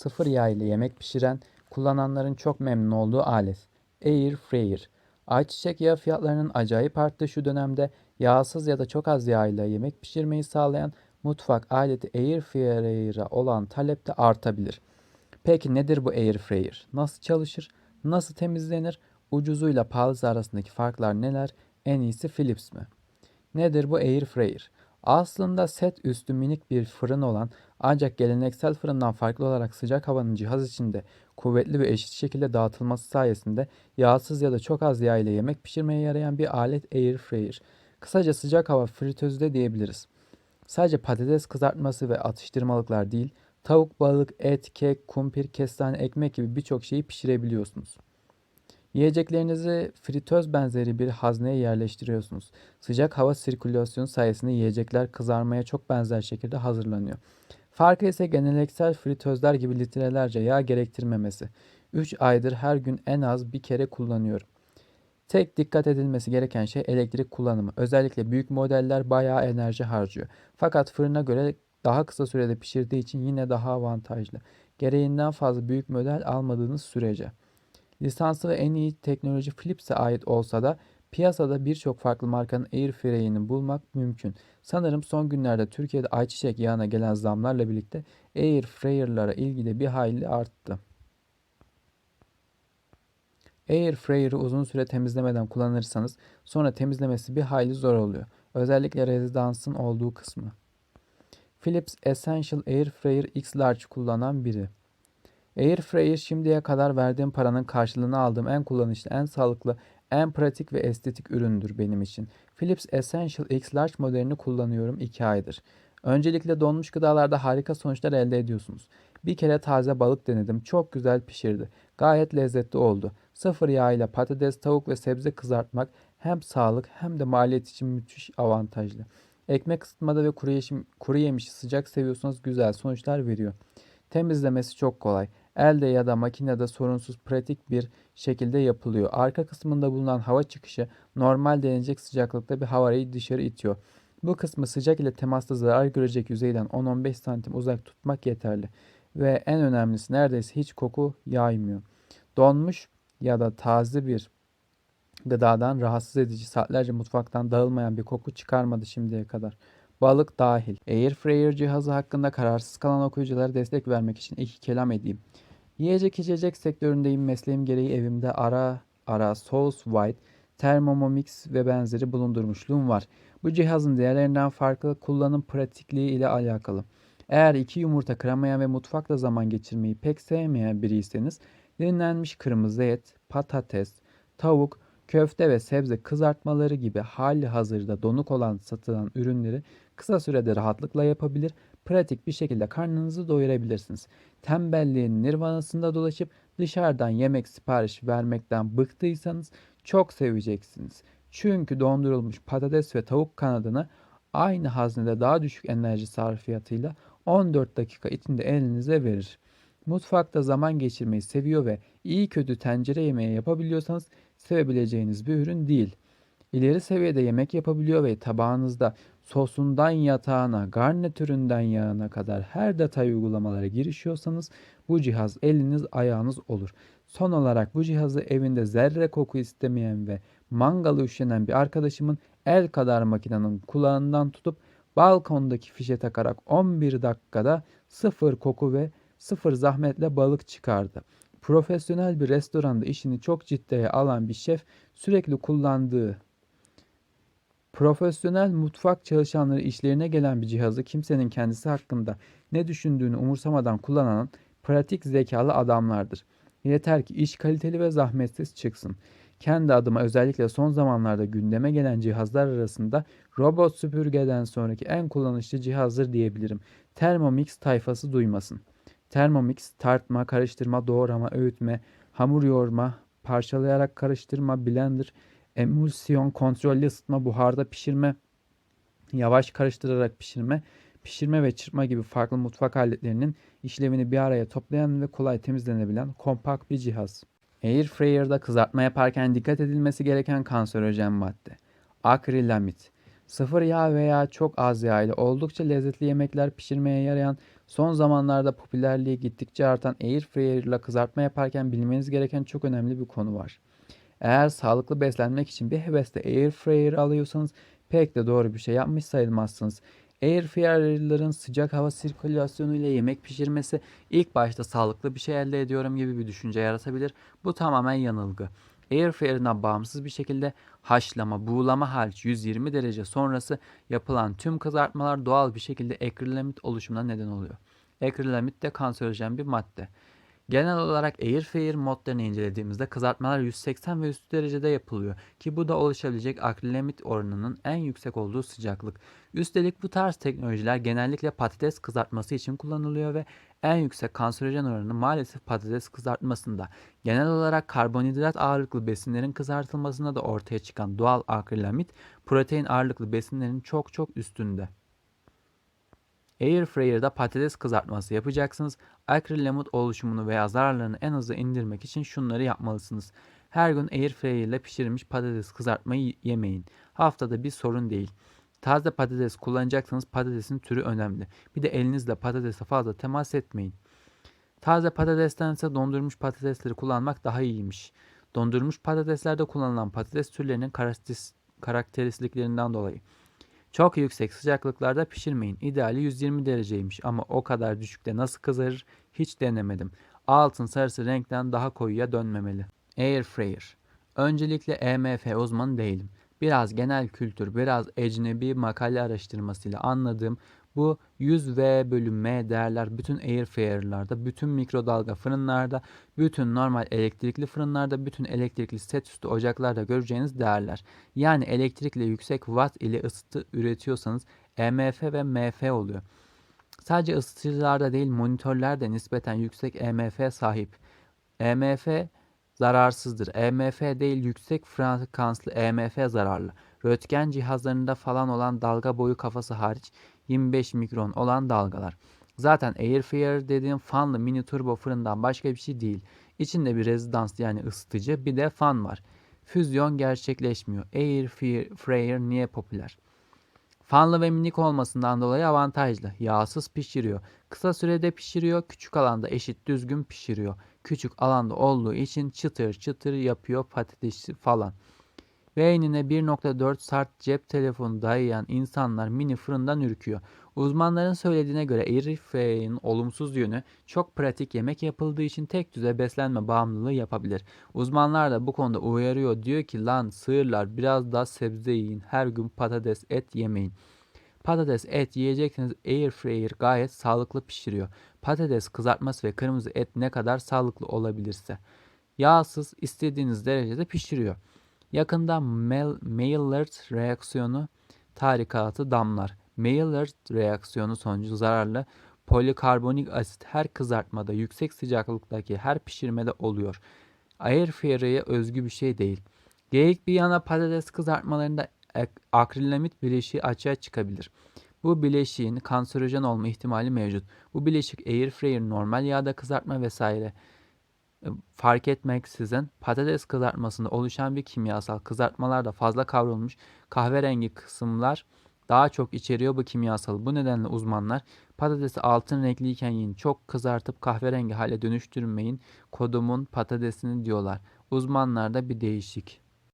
sıfır yağ ile yemek pişiren, kullananların çok memnun olduğu alet. Air Fryer. Ayçiçek yağı fiyatlarının acayip arttığı şu dönemde yağsız ya da çok az yağ ile yemek pişirmeyi sağlayan mutfak aleti Air Fryer'a olan talep de artabilir. Peki nedir bu Air Fryer? Nasıl çalışır? Nasıl temizlenir? Ucuzuyla pahalısı arasındaki farklar neler? En iyisi Philips mi? Nedir bu Air Fryer? Aslında set üstü minik bir fırın olan ancak geleneksel fırından farklı olarak sıcak havanın cihaz içinde kuvvetli ve eşit şekilde dağıtılması sayesinde yağsız ya da çok az yağ ile yemek pişirmeye yarayan bir alet Air Fryer. Kısaca sıcak hava fritözü de diyebiliriz. Sadece patates kızartması ve atıştırmalıklar değil, tavuk, balık, et, kek, kumpir, kestane, ekmek gibi birçok şeyi pişirebiliyorsunuz. Yiyeceklerinizi fritöz benzeri bir hazneye yerleştiriyorsunuz. Sıcak hava sirkülasyonu sayesinde yiyecekler kızarmaya çok benzer şekilde hazırlanıyor. Farkı ise geleneksel fritözler gibi litrelerce yağ gerektirmemesi. 3 aydır her gün en az bir kere kullanıyorum. Tek dikkat edilmesi gereken şey elektrik kullanımı. Özellikle büyük modeller bayağı enerji harcıyor. Fakat fırına göre daha kısa sürede pişirdiği için yine daha avantajlı. Gereğinden fazla büyük model almadığınız sürece. Lisanslı ve en iyi teknoloji Philips'e ait olsa da piyasada birçok farklı markanın air fryer'ini bulmak mümkün. Sanırım son günlerde Türkiye'de ayçiçek yağına gelen zamlarla birlikte air fryer'lara ilgi de bir hayli arttı. Air fryer'ı uzun süre temizlemeden kullanırsanız sonra temizlemesi bir hayli zor oluyor. Özellikle rezidansın olduğu kısmı. Philips Essential Air Fryer X Large kullanan biri. Air Fryer şimdiye kadar verdiğim paranın karşılığını aldığım en kullanışlı, en sağlıklı, en pratik ve estetik üründür benim için. Philips Essential X Large modelini kullanıyorum 2 aydır. Öncelikle donmuş gıdalarda harika sonuçlar elde ediyorsunuz. Bir kere taze balık denedim. Çok güzel pişirdi. Gayet lezzetli oldu. Sıfır yağ ile patates, tavuk ve sebze kızartmak hem sağlık hem de maliyet için müthiş avantajlı. Ekmek ısıtmada ve kuru, yeşim, kuru yemişi sıcak seviyorsanız güzel sonuçlar veriyor. Temizlemesi çok kolay. Elde ya da makinede sorunsuz pratik bir şekilde yapılıyor. Arka kısmında bulunan hava çıkışı normal denecek sıcaklıkta bir havayı dışarı itiyor. Bu kısmı sıcak ile temasta zarar görecek yüzeyden 10-15 santim uzak tutmak yeterli. Ve en önemlisi neredeyse hiç koku yaymıyor. Donmuş ya da taze bir gıdadan rahatsız edici saatlerce mutfaktan dağılmayan bir koku çıkarmadı şimdiye kadar. Balık dahil. Air Fryer cihazı hakkında kararsız kalan okuyuculara destek vermek için iki kelam edeyim. Yiyecek içecek sektöründeyim. Mesleğim gereği evimde ara ara Sauce White, Thermomix ve benzeri bulundurmuşluğum var. Bu cihazın diğerlerinden farklı kullanım pratikliği ile alakalı. Eğer iki yumurta kıramayan ve mutfakta zaman geçirmeyi pek sevmeyen biriyseniz dinlenmiş kırmızı et, patates, tavuk, köfte ve sebze kızartmaları gibi hali hazırda donuk olan satılan ürünleri kısa sürede rahatlıkla yapabilir, pratik bir şekilde karnınızı doyurabilirsiniz. Tembelliğin nirvanasında dolaşıp dışarıdan yemek sipariş vermekten bıktıysanız çok seveceksiniz. Çünkü dondurulmuş patates ve tavuk kanadını aynı haznede daha düşük enerji sarfiyatıyla 14 dakika içinde elinize verir. Mutfakta zaman geçirmeyi seviyor ve iyi kötü tencere yemeği yapabiliyorsanız sevebileceğiniz bir ürün değil. İleri seviyede yemek yapabiliyor ve tabağınızda sosundan yatağına, garnitüründen yağına kadar her detay uygulamalara girişiyorsanız bu cihaz eliniz ayağınız olur. Son olarak bu cihazı evinde zerre koku istemeyen ve mangalı üşenen bir arkadaşımın el kadar makinenin kulağından tutup balkondaki fişe takarak 11 dakikada sıfır koku ve sıfır zahmetle balık çıkardı. Profesyonel bir restoranda işini çok ciddiye alan bir şef sürekli kullandığı profesyonel mutfak çalışanları işlerine gelen bir cihazı kimsenin kendisi hakkında ne düşündüğünü umursamadan kullanan pratik zekalı adamlardır. Yeter ki iş kaliteli ve zahmetsiz çıksın. Kendi adıma özellikle son zamanlarda gündeme gelen cihazlar arasında robot süpürgeden sonraki en kullanışlı cihazdır diyebilirim. Thermomix tayfası duymasın. Thermomix tartma, karıştırma, doğrama, öğütme, hamur yoğurma, parçalayarak karıştırma, blender, emulsiyon, kontrollü ısıtma, buharda pişirme, yavaş karıştırarak pişirme, pişirme ve çırpma gibi farklı mutfak aletlerinin işlevini bir araya toplayan ve kolay temizlenebilen kompakt bir cihaz. Air Fryer'da kızartma yaparken dikkat edilmesi gereken kanserojen madde. Akrilamit. Sıfır yağ veya çok az yağ ile oldukça lezzetli yemekler pişirmeye yarayan Son zamanlarda popülerliği gittikçe artan Airfryer ile kızartma yaparken bilmeniz gereken çok önemli bir konu var. Eğer sağlıklı beslenmek için bir hevesle Airfryer alıyorsanız pek de doğru bir şey yapmış sayılmazsınız. Airfryer'ların sıcak hava sirkülasyonu ile yemek pişirmesi ilk başta sağlıklı bir şey elde ediyorum gibi bir düşünce yaratabilir. Bu tamamen yanılgı. Airfryer'dan bağımsız bir şekilde haşlama, buğulama hariç 120 derece sonrası yapılan tüm kızartmalar doğal bir şekilde akrilamit oluşumuna neden oluyor. Akrilamit de kanserojen bir madde. Genel olarak Airfryer modlarını incelediğimizde kızartmalar 180 ve üstü derecede yapılıyor ki bu da oluşabilecek akrilamit oranının en yüksek olduğu sıcaklık. Üstelik bu tarz teknolojiler genellikle patates kızartması için kullanılıyor ve en yüksek kanserojen oranı maalesef patates kızartmasında. Genel olarak karbonhidrat ağırlıklı besinlerin kızartılmasında da ortaya çıkan doğal akrilamit protein ağırlıklı besinlerin çok çok üstünde. Airfryer'da patates kızartması yapacaksınız. Akrilamit oluşumunu veya zararlarını en aza indirmek için şunları yapmalısınız. Her gün Airfryer ile pişirilmiş patates kızartmayı yemeyin. Haftada bir sorun değil. Taze patates kullanacaksanız patatesin türü önemli. Bir de elinizle patatese fazla temas etmeyin. Taze patatestense dondurulmuş patatesleri kullanmak daha iyiymiş. Dondurulmuş patateslerde kullanılan patates türlerinin karakteristiklerinden dolayı. Çok yüksek sıcaklıklarda pişirmeyin. İdeali 120 dereceymiş ama o kadar düşükte nasıl kızarır hiç denemedim. Altın sarısı renkten daha koyuya dönmemeli. Air fryer. Öncelikle EMF uzmanı değilim. Biraz genel kültür, biraz ecnebi makale araştırmasıyla anladığım bu 100 V bölü M değerler bütün airfryer'larda, bütün mikrodalga fırınlarda, bütün normal elektrikli fırınlarda, bütün elektrikli set üstü ocaklarda göreceğiniz değerler. Yani elektrikle yüksek watt ile ısıtı üretiyorsanız EMF ve MF oluyor. Sadece ısıtıcılarda değil monitörler de nispeten yüksek EMF sahip. EMF zararsızdır. EMF değil yüksek frekanslı EMF zararlı. Röntgen cihazlarında falan olan dalga boyu kafası hariç 25 mikron olan dalgalar. Zaten Airfryer dediğim fanlı mini turbo fırından başka bir şey değil. İçinde bir rezidans yani ısıtıcı bir de fan var. Füzyon gerçekleşmiyor. Airfryer niye popüler? Fanlı ve minik olmasından dolayı avantajlı. Yağsız pişiriyor. Kısa sürede pişiriyor. Küçük alanda eşit düzgün pişiriyor. Küçük alanda olduğu için çıtır çıtır yapıyor patatesi falan. Beynine 1.4 sart cep telefonu dayayan insanlar mini fırından ürküyor. Uzmanların söylediğine göre Airfryer'in olumsuz yönü çok pratik yemek yapıldığı için tek düze beslenme bağımlılığı yapabilir. Uzmanlar da bu konuda uyarıyor diyor ki lan sığırlar biraz daha sebze yiyin her gün patates et yemeyin. Patates et yiyecekseniz Airfryer gayet sağlıklı pişiriyor. Patates kızartması ve kırmızı et ne kadar sağlıklı olabilirse. Yağsız istediğiniz derecede pişiriyor. Yakında Maillard reaksiyonu tarikatı damlar. Maillard reaksiyonu sonucu zararlı polikarbonik asit her kızartmada yüksek sıcaklıktaki her pişirmede oluyor. Airfryer'e özgü bir şey değil. Geyik bir yana patates kızartmalarında akrilamit bileşiği açığa çıkabilir. Bu bileşiğin kanserojen olma ihtimali mevcut. Bu bileşik airfryer normal yağda kızartma vesaire fark etmeksizin patates kızartmasında oluşan bir kimyasal kızartmalarda fazla kavrulmuş kahverengi kısımlar daha çok içeriyor bu kimyasal. Bu nedenle uzmanlar patatesi altın renkliyken yiyin. Çok kızartıp kahverengi hale dönüştürmeyin. Kodumun patatesini diyorlar. Uzmanlarda bir değişik.